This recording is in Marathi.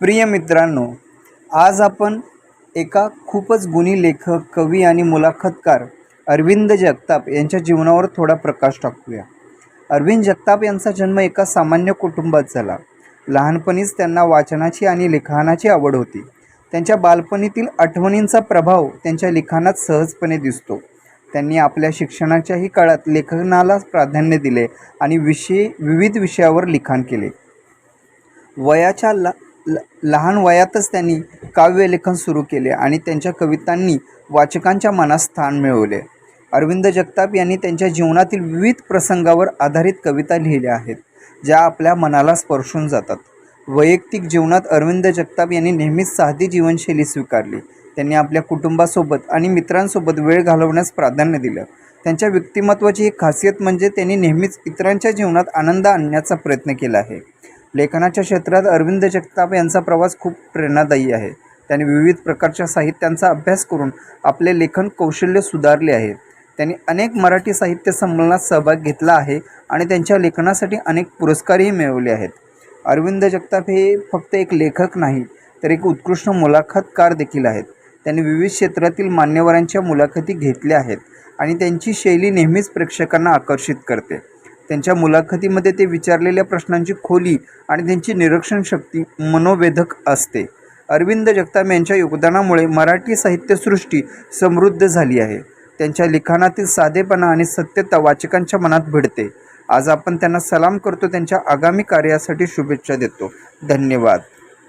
प्रिय मित्रांनो आज आपण एका खूपच गुणी लेखक कवी आणि मुलाखतकार अरविंद जगताप यांच्या जीवनावर थोडा प्रकाश टाकूया. अरविंद जगताप यांचा जन्म एका सामान्य कुटुंबात झाला. लहानपणीच त्यांना वाचनाची आणि लिखाणाची आवड होती. त्यांच्या बालपणीतील आठवणींचा प्रभाव त्यांच्या लिखाणात सहजपणे दिसतो. त्यांनी आपल्या शिक्षणाच्याही काळात लेखनाला प्राधान्य दिले आणि विषय विविध विषयावर लिखाण केले. वयाच्या ला ल लहान वयातच त्यांनी काव्यलेखन सुरू केले आणि त्यांच्या कवितांनी वाचकांच्या मनात स्थान मिळवले. अरविंद जगताप यांनी त्यांच्या जीवनातील विविध प्रसंगावर आधारित कविता लिहिल्या आहेत ज्या आपल्या मनाला स्पर्शून जातात. वैयक्तिक जीवनात अरविंद जगताप यांनी नेहमीच साधी जीवनशैली स्वीकारली. त्यांनी आपल्या कुटुंबासोबत आणि मित्रांसोबत वेळ घालवण्यास प्राधान्य दिलं. त्यांच्या व्यक्तिमत्वाची एक खासियत म्हणजे त्यांनी नेहमीच इतरांच्या जीवनात आनंद आणण्याचा प्रयत्न केला आहे. लेखनाच्या क्षेत्रात अरविंद जगताप यांचा प्रवास खूप प्रेरणादायी आहे. त्यांनी विविध प्रकारच्या साहित्यांचा अभ्यास करून आपले लेखन कौशल्य सुधारले आहे. त्यांनी अनेक मराठी साहित्य संमेलनात सहभाग घेतला आहे आणि त्यांच्या लेखनासाठी अनेक पुरस्कारही मिळवले आहेत. अरविंद जगताप हे फक्त एक लेखक नाही तर एक उत्कृष्ट मुलाखतकार देखील आहेत. त्यांनी विविध क्षेत्रातील मान्यवरांच्या मुलाखती घेतल्या आहेत आणि त्यांची शैली नेहमीच प्रेक्षकांना आकर्षित करते. त्यांच्या मुलाखतीमध्ये ते विचारलेल्या प्रश्नांची खोली आणि त्यांची निरीक्षण शक्ती मनोवेधक असते. अरविंद जगताप यांच्या योगदानामुळे मराठी साहित्यसृष्टी समृद्ध झाली आहे. त्यांच्या लिखाणातील साधेपणा आणि सत्यता वाचकांच्या मनात भिडते. आज आपण त्यांना सलाम करतो त्यांच्या आगामी कार्यासाठी शुभेच्छा देतो. धन्यवाद.